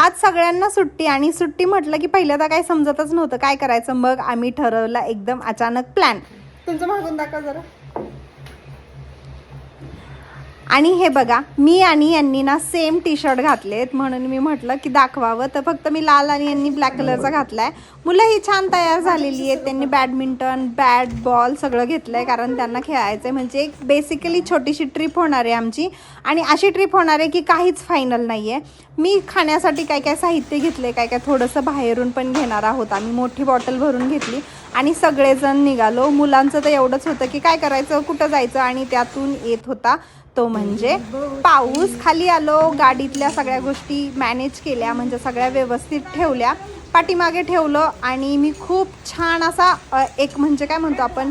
आज सगळ्यांना सुट्टी आणि सुट्टी म्हटलं की पहिल्यांदा काही समजतच नव्हतं. काय करायचं? मग आम्ही ठरवलं एकदम अचानक प्लॅन तुमचं मागून दाखवा जरा. आणि हे बघा मी आणि यांनी ना सेम टी शर्ट घातलेत म्हणून मी म्हटलं की दाखवावं. तर फक्त मी लाल आणि यांनी ब्लॅक कलरचा घातलाय. मुलं ही छान तयार झालेली आहेत. त्यांनी बॅडमिंटन बॅट बॉल सगळं घेतलंय कारण त्यांना खेळायचं आहे म्हणजे एक बेसिकली छोटीशी ट्रिप होणार आहे आमची. आणि अशी ट्रिप होणार आहे की काहीच फायनल नाही आहे मी खाण्यासाठी काय काय साहित्य घेतले काय काय थोडंसं बाहेरून पण घेणार आहोत आम्ही. मोठी बॉटल भरून घेतली. आणि सगळेजण निघालो. मुलांचं तर एवढंच होतं की काय करायचं कुठं जायचं? आणि त्यातून येत होता. तो म्हणजे पाऊस खाली आलो गाडीतल्या सगळ्या गोष्टी मॅनेज केल्या म्हणजे सगळ्या व्यवस्थित ठेवल्या. पाठीमागे ठेवलं आणि मी खूप छान असा एक म्हणजे काय म्हणतो आपण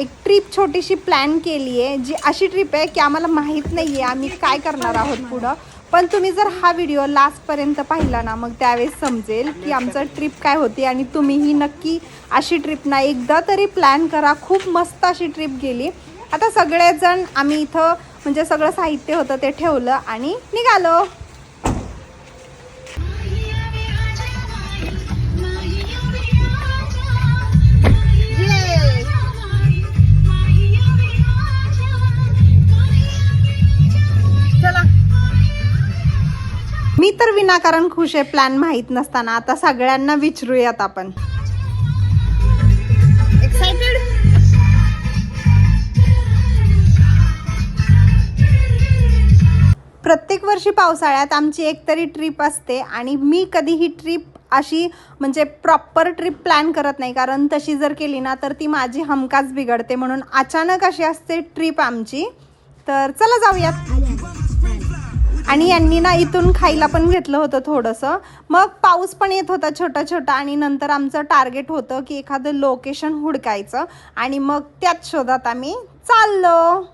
एक ट्रिप छोटीशी प्लॅन केली आहे जी अशी ट्रिप आहे की आम्हाला माहीत नाही आहे आम्ही काय करणार आहोत पुढं. पण तुम्ही जर हा व्हिडिओ लास्टपर्यंत पाहिला ना मग त्यावेळेस समजेल की आमचं ट्रिप काय होती आणि तुम्हीही नक्की अशी ट्रिप ना एकदा तरी प्लॅन करा. खूप मस्त अशी ट्रिप गेली. आता सगळेजण आम्ही इथं म्हणजे सगळं साहित्य होतं ते ठेवलं आणि निघालो. मी तर विनाकारण खुश आहे प्लॅन माहीत नसताना. आता सगळ्यांना विचारूयात आपण. प्रत्येक वर्षी पावसाळ्यात आमची एकतरी ट्रिप असते आणि मी कधी ही ट्रिप अशी म्हणजे प्रॉपर ट्रिप प्लॅन करत नाही. कारण तशी जर केली ना तर ती माझी हमखास बिघडते म्हणून अचानक अशी असते ट्रिप आमची. तर चला जाऊयात. आणि यांनी ना इथून खायला पण घेतलं होतं थोडंसं. मग पाऊस पण येत होता छोटा छोटा आणि नंतर आमचं टार्गेट होतं की एखादं लोकेशन हुडकायचं. आणि मग त्याच शोधात आम्ही चाललो.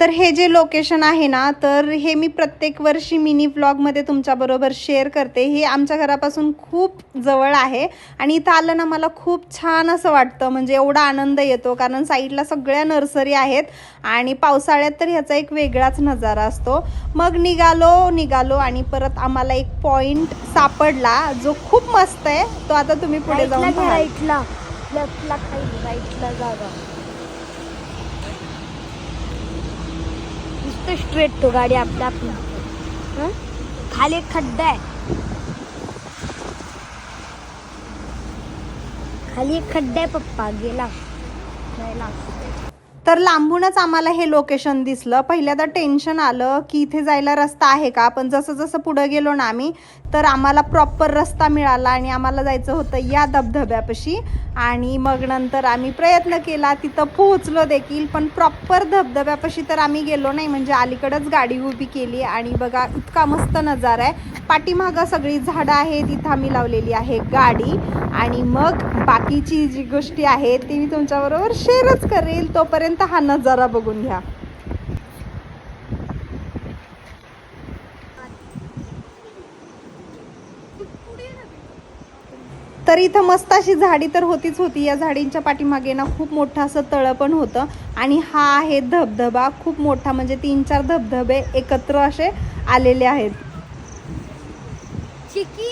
तर हे जे लोकेशन आहे ना तर हे मी प्रत्येक वर्षी मिनी व्लॉगमध्ये तुमच्याबरोबर शेअर करते. हे आमच्या घरापासून खूप जवळ आहे आणि इथं आलं ना मला खूप छान असं वाटतं. म्हणजे एवढा आनंद येतो कारण साईडला सगळ्या नर्सरी आहेत आणि पावसाळ्यात तर ह्याचा एक वेगळाच नजारा असतो. मग निघालो निघालो आणि परत आम्हाला एक पॉइंट सापडला जो खूप मस्त आहे. तो आता तुम्ही पुढे जाऊन. राईटला लेफ्टला खाली राईटला जागा. नुसतं स्ट्रेट तो गाडी आपल्या अपना? खाली एक खड्डा है खाली एक खड्डा है पप्पा, गेला. गेला तर लांबूनच आम्हाला हे लोकेशन दिसलं. पहिल्यांदा टेन्शन आलं की इथे जायला रस्ता आहे का? पण जसं जसं पुढं गेलो ना आम्ही तर आम्हाला प्रॉपर रस्ता मिळाला आणि आम्हाला जायचं होतं या धबधब्यापाशी. आणि मग नंतर आम्ही प्रयत्न केला तिथं पोहोचलो देखील पण प्रॉपर धबधब्यापाशी तर आम्ही गेलो नाही. म्हणजे अलीकडंच गाडी उभी केली आणि बघा इतका मस्त नजारा आहे. पाठीमागं सगळी झाडं आहेत इथं आम्ही लावलेली आहे गाडी. आणि मग बाकीची जी गोष्टी आहेत ती मी तुमच्याबरोबर शेअरच करेल. तोपर्यंत हा नजारा बघून घ्या. तर इथं मस्त अशी झाडी तर होतीच होती. या झाडींच्या पाठीमागे ना खूप मोठं असं तळं पण होतं. आणि हा आहे धबधबा. खूप मोठा म्हणजे तीन चार धबधबे एकत्र असे आलेले आहेत. चिकी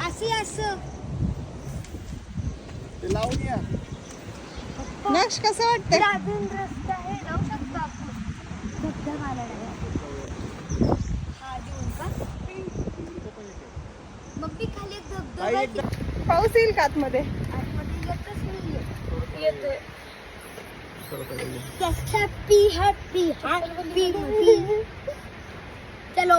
अशी असं. नक्ष कसं वाटतं अजून रस्ता आहे जाऊ शकतो आपण हा देऊन का मग ती खाली एक धबधबा आहे, पाऊस येईल का आतमध्ये आतमध्ये येतच नाहीये. येतोय. Just happy, happy, चलो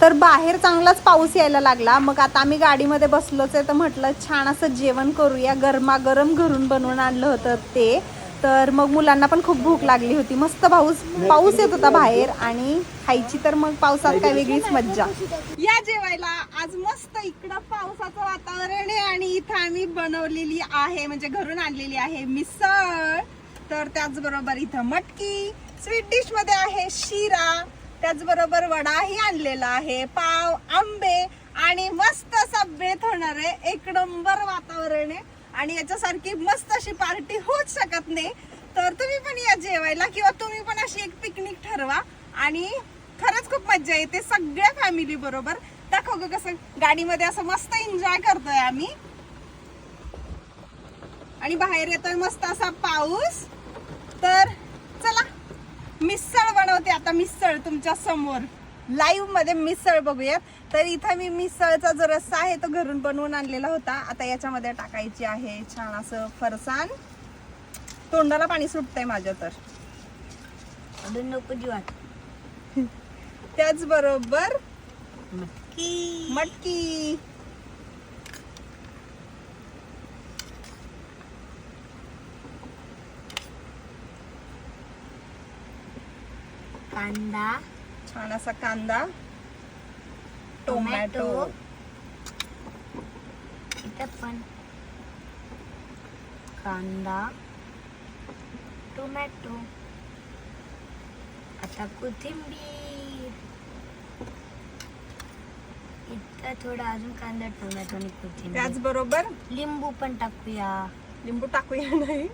तर बाहेर चांगलाच पाऊस यायला लागला. मग आता आम्ही गाडीमध्ये बसलोच आहे तर म्हटलं छान असं जेवण करूया. गरमागरम घरून बनवून आणलं होतं ते. तर मग मुलांना पण खूप भूक लागली होती. मस्त पाऊस पाऊस येत होता बाहेर आणि खायची तर मग पावसात काय वेगळीच मज्जा. या जेवायला. आज मस्त इकडं पावसाचं वातावरण आहे आणि इथं आम्ही बनवलेली आहे म्हणजे घरून आणलेली आहे मिसळ. तर त्याचबरोबर इथं मटकी. स्वीट डिशमध्ये आहे शिरा त्याचबरोबर वडाही आणलेला आहे. पाव आंबे आणि मस्त असा बेत होणार आहे. एक नंबर वातावरण आहे. आणि याच्यासारखी मस्त अशी पार्टी होऊच शकत नाही. तर तुम्ही पण या जेवायला किंवा तुम्ही पण अशी एक पिकनिक ठरवा. आणि खरंच खूप मजा येते सगळ्या फॅमिली बरोबर. दाखव ग कसं गाडीमध्ये असं मस्त एन्जॉय करतोय आम्ही. आणि बाहेर येतोय मस्त असा पाऊस. तर मिसळ बनवते आता मिसळ तुमच्यासमोर. लाईव्हमध्ये मिसळ बघूयात. तर इथं मी मिसळचा जो रस्सा आहे तो घरून बनवून आणलेला होता. आता याच्यामध्ये टाकायची आहे छान असं फरसाण. तोंडाला पाणी सुटतंय माझ्या तर. नको त्याचबरोबर मटकी. मटकी. कांदा. छान असा कांदा. टोमॅटो. इथं पण. कांदा. टोमॅटो. आता कोथिंबीर. इतका थोडा अजून कांदा टोमॅटो आणि कोथिंबीर. त्याचबरोबर? लिंबू पण टाकूया. लिंबू टाकूया नाही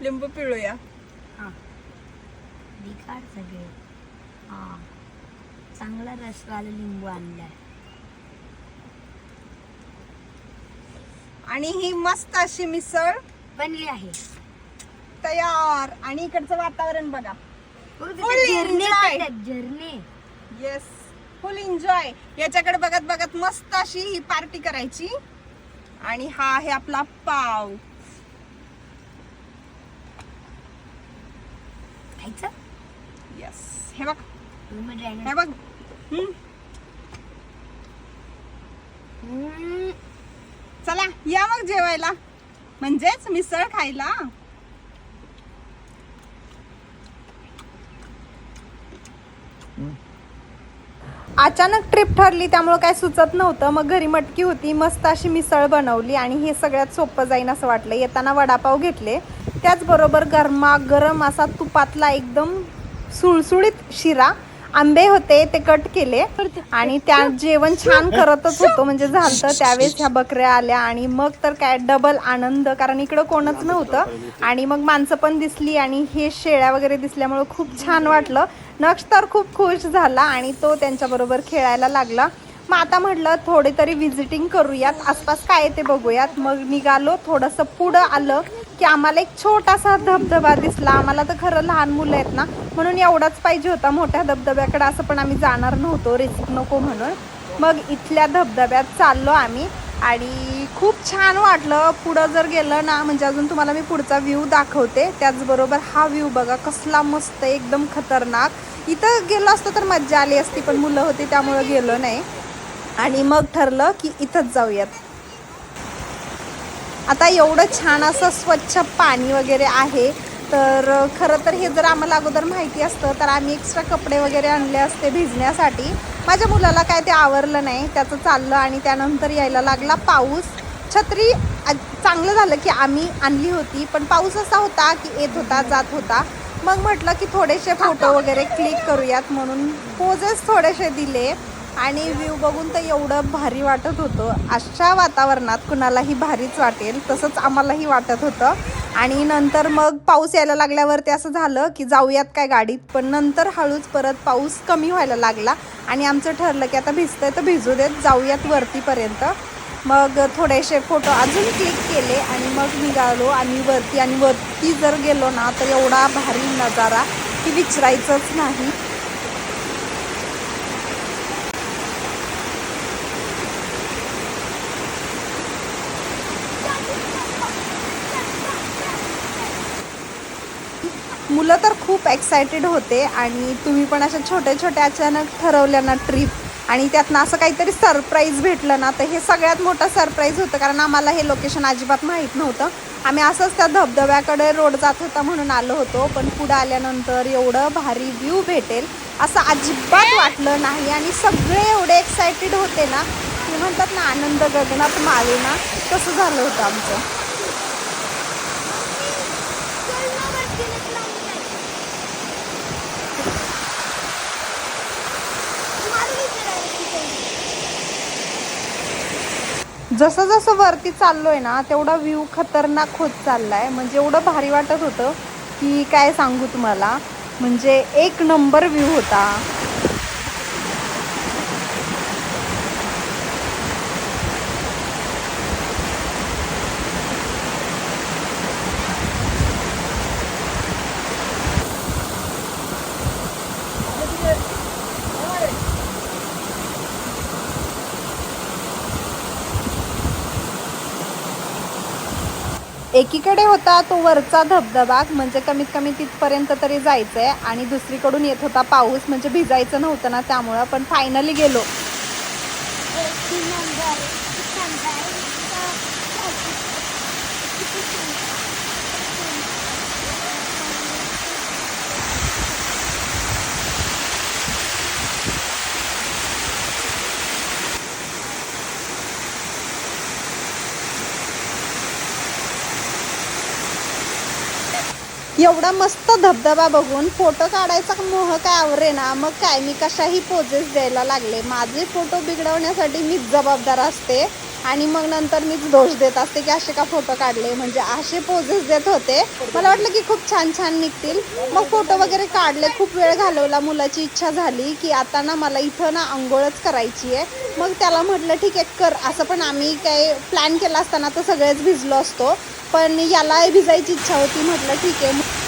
लिंबू पिळूया. हा. काढ सगळे. हा. चांगला रसवाला लिंबू आणलाय. आणि ही मस्त अशी मिसळ बनली आहे. तयार. आणि इकडचं वातावरण बघा. बघ तिथे Full झरणे enjoy. पडतात, झरणे. येस फुल एन्जॉय याच्याकडे बघत बघत मस्त अशी ही पार्टी करायची. आणि हा आहे आपला पाव. खायचं? येस हे बघ. हे बघ. चला या मग जेवायला. म्हणजेच मिसळ खायला. अचानक ट्रिप ठरली त्यामुळं काय सुचत नव्हतं. मग घरी मटकी होती मस्त अशी मिसळ बनवली आणि हे सगळ्यात सोपं जाईन असं वाटलं. येताना वडापाव घेतले. त्याचबरोबर गरमा गरम असा तुपातला एकदम सुळसुळीत शिरा आंबे होते ते कट केले. आणि त्या जेवण छान करतच होतो म्हणजे झालं त्यावेळेस ह्या बकऱ्या आल्या आणि मग तर काय डबल आनंद कारण इकडं कोणच नव्हतं. आणि मग माणसं पण दिसली आणि हे शेळ्या वगैरे दिसल्यामुळं खूप छान वाटलं. नक्ष तर खूप खुश झाला आणि तो त्यांच्याबरोबर खेळायला लागला. मग आता म्हटलं थोडे तरी व्हिजिटिंग करूयात. आसपास काय आहे ते बघूयात. मग निघालो थोडंसं पुढं आलं. की आम्हाला एक छोटासा धबधबा दिसला. आम्हाला तर खरं लहान मुलं आहेत ना म्हणून एवढाच पाहिजे होता मोठ्या धबधब्याकडे असं पण आम्ही जाणार नव्हतो. रिस्क नको म्हणून. मग इथल्या धबधब्यात चाललो आम्ही आणि खूप छान वाटलं. पुढं जर गेलं ना म्हणजे अजून तुम्हाला मी पुढचा व्ह्यू दाखवते. त्याचबरोबर हा व्ह्यू बघा कसला मस्त आहे, एकदम खतरनाक. इथं गेलो असतं तर मज्जा आली असती पण मुलं होती त्यामुळं गेलो नाही. आणि मग ठरलं की इथंच जाऊयात. आता एवढं छान असं स्वच्छ पाणी वगैरे आहे. तर खरं तर हे जर आम्हाला अगोदर माहिती असतं तर आम्ही एक्स्ट्रा कपडे वगैरे आणले असते भिजण्यासाठी. माझ्या मुलाला काय ते आवरलं नाही त्याचं चाललं आणि त्यानंतर यायला लागला पाऊस. छत्री चांगलं झालं की आम्ही आणली होती पण पाऊस असा होता की येत होता जात होता. मग म्हटलं की थोडेसे फोटो वगैरे क्लिक करूयात म्हणून. पोजेस थोडेसे दिले. आणि व्ह्यू बघून तर एवढं भारी वाटत होतं. अशा वातावरणात कुणालाही भारीच वाटेल तसंच आम्हालाही वाटत होतं. आणि नंतर मग पाऊस यायला लागल्यावर ते असं झालं की जाऊयात काय गाडीत पण नंतर हळूच परत पाऊस कमी व्हायला लागला. आणि आमचं ठरलं की आता भिजतंय तर भिजू देत जाऊयात वरतीपर्यंत. मग थोडेसे फोटो अजून क्लिक केले आणि मग निघालो आणि वरती. आणि वरती जर गेलो ना तर एवढा भारी नजारा की विचारायचंच नाही. मुलं तर खूप एक्सायटेड होते आणि तुम्ही पण अशा छोट्या छोट्या अचानक ठरवल्या ना ट्रिप आणि त्यातनं असं काहीतरी सरप्राईज भेटलं ना तर हे सगळ्यात मोठं सरप्राईज होतं कारण आम्हाला हे लोकेशन अजिबात माहीत नव्हतं. आम्ही असंच त्या धबधब्याकडे रोड जात होता म्हणून आलो होतो पण पुढं आल्यानंतर एवढं भारी व्ह्यू भेटेल असं अजिबात वाटलं नाही आणि सगळे एवढे एक्सायटेड होते ना की म्हणतात ना आनंद गगनात मावेना तसं झालं होतं आमचं. जसं जसं वरती चाललोय ना तेवढा व्ह्यू खतरनाक होत चाललाय. म्हणजे एवढं भारी वाटत होतं की काय सांगू तुम्हाला. म्हणजे एक नंबर व्ह्यू होता. एकीकडे होता तो वरचा धबधबा म्हणजे कमीत कमी तिथपर्यंत तरी जायचंय. आणि दुसरीकडून येत होता पाऊस म्हणजे भिजायचं नव्हतं ना त्यामुळं पण फायनली गेलो. एवढा मस्त धबधबा बघून फोटो काढायचा मोह काय आवरे ना. मग काय मी कशाही पोजेस द्यायला लागले. माझे फोटो बिघडवण्यासाठी मीच जबाबदार असते. आणि मग नंतर मीच दोष देत असते की असे का फोटो काढले? म्हणजे असे पोजेस देत होते. मला वाटलं की खूप छान छान निघतील. मग फोटो वगैरे काढले. खूप वेळ घालवला. मुलाची इच्छा झाली की आता ना मला इथं ना आंघोळच करायची आहे. मग त्याला म्हटलं ठीक आहे कर. असं पण आम्ही काय प्लॅन केला असताना तर सगळेच भिजलो असतो. पण याला भिजायची इच्छा होती. म्हटलं ठीक आहे.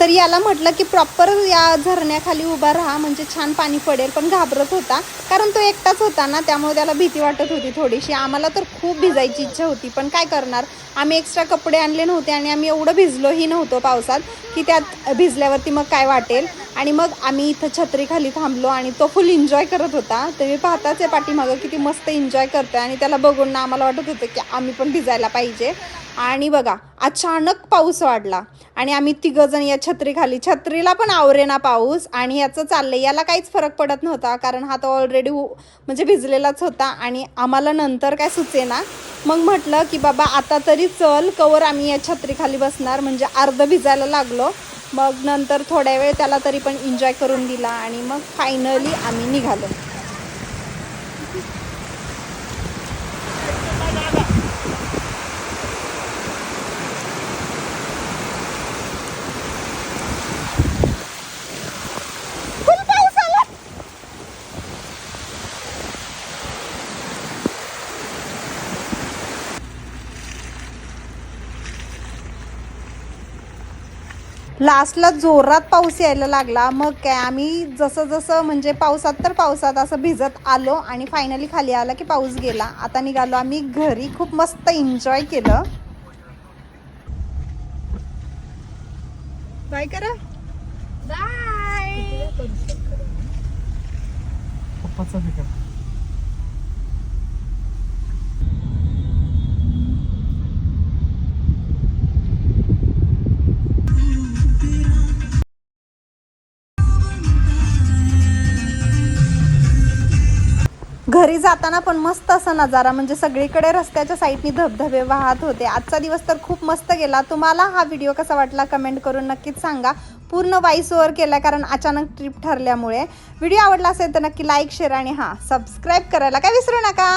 तर याला म्हटलं की प्रॉपर या झरण्याखाली उभा राहा म्हणजे छान पाणी पडेल पण घाबरत होता. कारण तो एकटाच होता ना त्यामुळे त्याला भीती वाटत होती थोडीशी. आम्हाला तर खूप भिजायची इच्छा होती पण काय करणार? आम्ही एक्स्ट्रा कपडे आणले नव्हते आणि आम्ही एवढं भिजलोही नव्हतो पावसात की त्यात भिजल्यावरती मग काय वाटेल? आणि मग आम्ही इथं छत्रीखाली थांबलो आणि तो फुल एन्जॉय करत होता. तुम्ही पाहताच आहे पाठीमागं किती मस्त एन्जॉय करतोय आणि त्याला बघून ना आम्हाला वाटत होतं की आम्ही पण भिजायला पाहिजे. आणि बघा अचानक पाऊस वाढला. आणि आम्ही तिघंजण या छत्रीखाली. छत्रीला पण आवरेना पाऊस आणि याचं चाललंय. याला काहीच फरक पडत नव्हता कारण हा तो ऑलरेडी म्हणजे भिजलेलाच होता आणि आम्हाला नंतर काय सुचेना. मग म्हटलं की बाबा आता तरी चल कवर आम्ही या छत्रीखाली बसणार. म्हणजे अर्ध भिजायला लागलो. मग नंतर थोड्या वेळ त्याला तरी पण एन्जॉय करून दिला आणि मग फायनली आम्ही निघालो फुल पाऊस आला लास्टला जोरात पाऊस यायला लागला. मग काय आम्ही जसं जसं म्हणजे पावसात तर पावसात असं भिजत आलो आणि फायनली खाली आला की पाऊस गेला. आता निघालो आम्ही घरी खूप मस्त एन्जॉय केलं. बाय करा. बाय घरी जाताना पण मस्त असा नजारा म्हणजे सगळीकडे रस्त्याच्या साईडनी धबधबे वाहत होते. आजचा दिवस तर खूप मस्त गेला. तुम्हाला हा व्हिडिओ कसा वाटला कमेंट करून नक्कीच सांगा. पूर्ण वाईस ओव्हर केला कारण अचानक ट्रिप ठरल्यामुळे. व्हिडिओ आवडला असेल तर नक्की लाईक शेअर आणि हां सबस्क्राईब करायला काय विसरू नका.